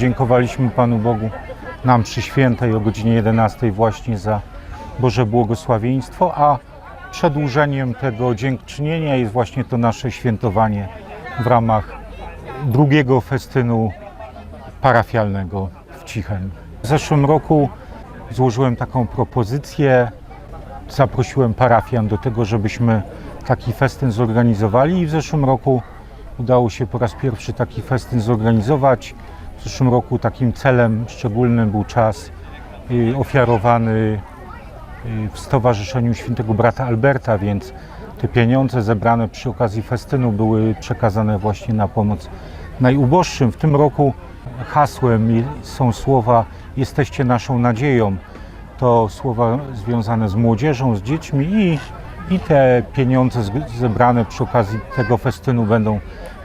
dziękowaliśmy Panu Bogu na mszy świętej o godzinie 11 właśnie za Boże błogosławieństwo, a przedłużeniem tego dziękczynienia jest właśnie to nasze świętowanie w ramach drugiego festynu parafialnego w Cichem. W zeszłym roku złożyłem taką propozycję, zaprosiłem parafian do tego, żebyśmy taki festyn zorganizowali i w zeszłym roku udało się po raz pierwszy taki festyn zorganizować. W zeszłym roku takim celem szczególnym był czas y, ofiarowany y, w Stowarzyszeniu Świętego Brata Alberta, więc te pieniądze zebrane przy okazji festynu były przekazane właśnie na pomoc najuboższym. W tym roku hasłem są słowa Jesteście naszą nadzieją. To słowa związane z młodzieżą, z dziećmi i, i te pieniądze zebrane przy okazji tego festynu będą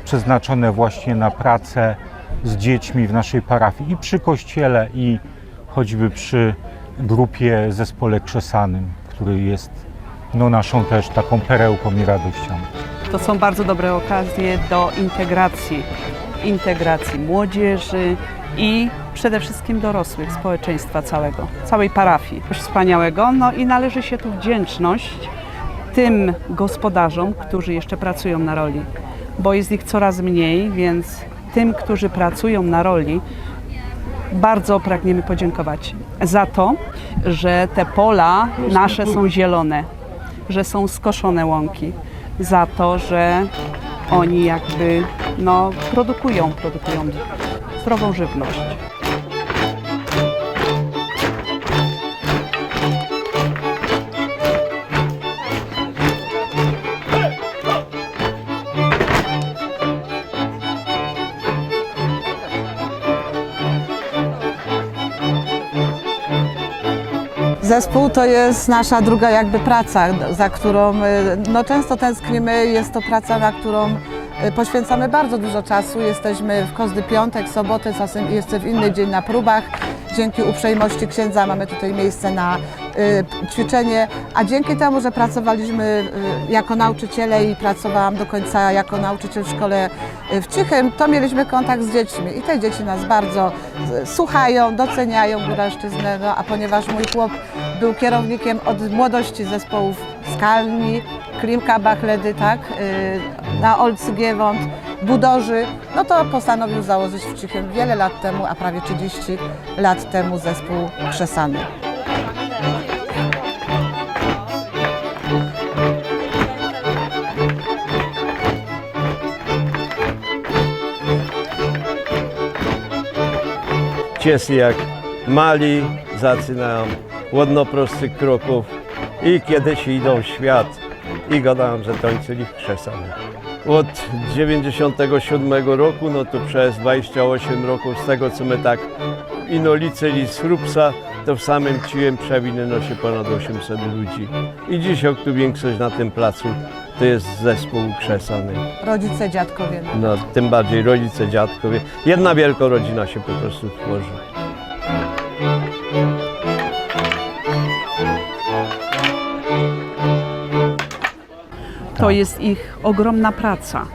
przeznaczone właśnie na pracę z dziećmi w naszej parafii i przy kościele i choćby przy grupie zespole krzesanym, który jest no, naszą też taką perełką i radością. To są bardzo dobre okazje do integracji, integracji młodzieży i przede wszystkim dorosłych, społeczeństwa całego, całej parafii. Wspaniałego. No i należy się tu wdzięczność tym gospodarzom, którzy jeszcze pracują na roli, bo jest ich coraz mniej, więc tym, którzy pracują na roli, bardzo pragniemy podziękować za to, że te pola nasze są zielone, że są skoszone łąki, za to, że oni jakby no, produkują, produkują zdrową żywność. Zespół to jest nasza druga jakby praca, za którą y, no, często tęsknimy. Jest to praca, na którą y, poświęcamy bardzo dużo czasu. Jesteśmy w każdy piątek, sobotę, czasem jeszcze w inny dzień na próbach. Dzięki uprzejmości księdza mamy tutaj miejsce na ćwiczenie, a dzięki temu, że pracowaliśmy y, jako nauczyciele i pracowałam do końca jako nauczyciel w szkole y, w Cichem, to mieliśmy kontakt z dziećmi i te dzieci nas bardzo y, słuchają, doceniają góralszczyznę, no, a ponieważ mój chłop był kierownikiem od młodości zespołów Skalni, Klimka Bachledy, tak, y, na Olcy Giewont, Budorzy, no to postanowił założyć w Cichym wiele lat temu, a prawie 30 lat temu zespół Krzesany. Ciesy jak mali zaczynają ładnoprostych kroków i kiedyś idą w świat i gadają, że tańczyli w krzesany. Od 97 roku, no to przez 28 roku z tego co my tak ino liczyli z Hrubsa, to w samym Ciłem przewinęło się ponad 800 ludzi. I dzisiaj tu większość na tym placu to jest zespół krzesany. Rodzice, dziadkowie. no. Tym bardziej rodzice, dziadkowie. Jedna wielka rodzina się po prostu tworzy. To jest ich ogromna praca,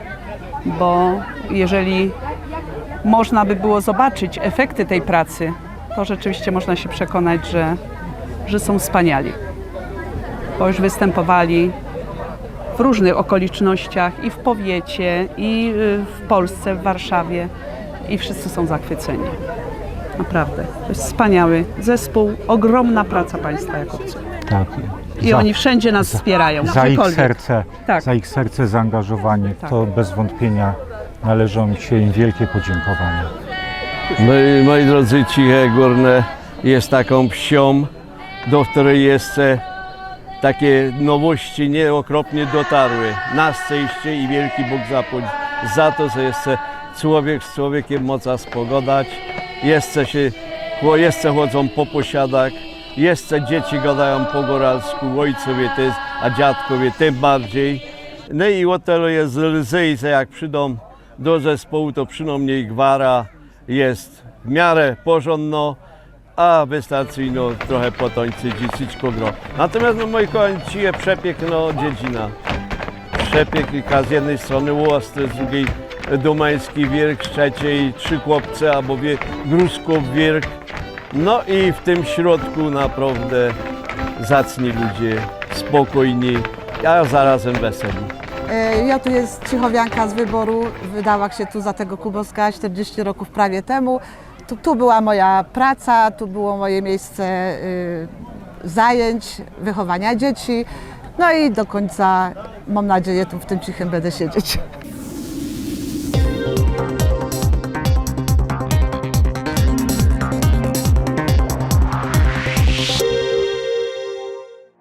bo jeżeli można by było zobaczyć efekty tej pracy, to rzeczywiście można się przekonać, że, że są wspaniali. Bo już występowali różnych okolicznościach i w powiecie, i y, w Polsce, w Warszawie i wszyscy są zachwyceni. Naprawdę. To jest wspaniały zespół, ogromna praca Państwa Jakobców. Tak. I Za- oni wszędzie nas wspierają. za ich serce, Tak. za ich serce zaangażowanie, Tak. to bez wątpienia należą się im wielkie podziękowania. Moi, moi drodzy, Ciche Górne jest taką wsią, do której jeszcze takie nowości nieokropnie dotarły. Na szczęście i wielki Bóg zapłać za to, że jeszcze człowiek z człowiekiem moca spogodać. Jeszcze się, jeszcze chodzą po posiadach, jeszcze dzieci gadają po góralsku, ojcowie też, a dziadkowie tym bardziej. No i o tyle jest lżej, że jak przyjdą do zespołu, to przynajmniej gwara jest w miarę porządno, a wystarczy no, trochę potońcy dzieciczko gro. Natomiast no, moi kochani, je przepiękna dziedzina. Przepiękna z jednej strony łostre, z drugiej Domański Wierch, Szczecień, Trzy Chłopce albo wie, Gruszków Wierch. No i w tym środku naprawdę zacni ludzie, spokojni, a zarazem weseli. E, Ja tu jest Cichowianka z wyboru, wydała się tu za tego Kuboska 40 roków prawie temu. Tu, tu była moja praca, tu było moje miejsce y, zajęć, wychowania dzieci. No i do końca, mam nadzieję, tu w tym cichym będę siedzieć.